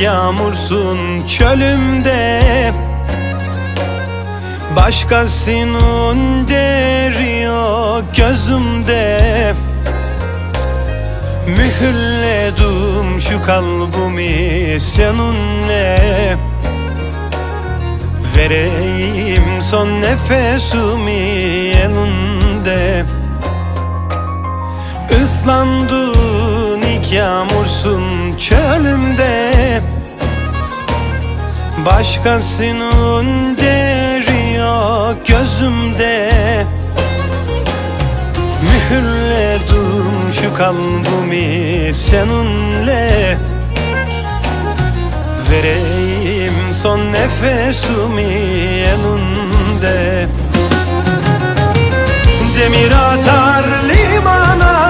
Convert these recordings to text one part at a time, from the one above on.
yağmursun çölümde. Başkasının deri yok gözümde. Mühürledim şu kalbimi seninle. Vereyim son nefesimi elinde. Islandın ilk yağmursun çölümde Başkasının deri yok gözümde. Mühürledim şu kalbimi seninle. Vereyim son nefesimi elinde Demir atar limana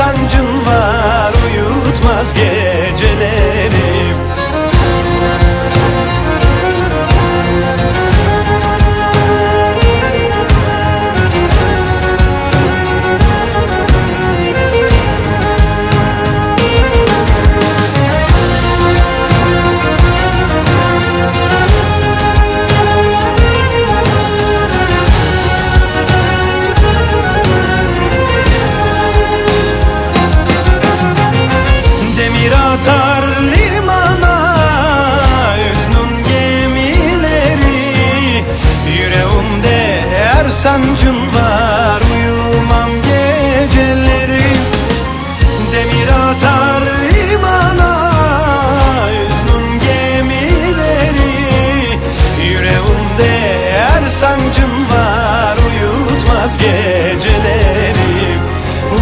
sancın sancın var Uyumam geceleri. Demir atar limana Yüznün gemileri. Yüreğimde her sancın var Uyutmaz geceleri.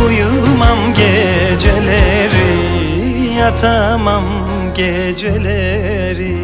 Uyumam geceleri Yatamam geceleri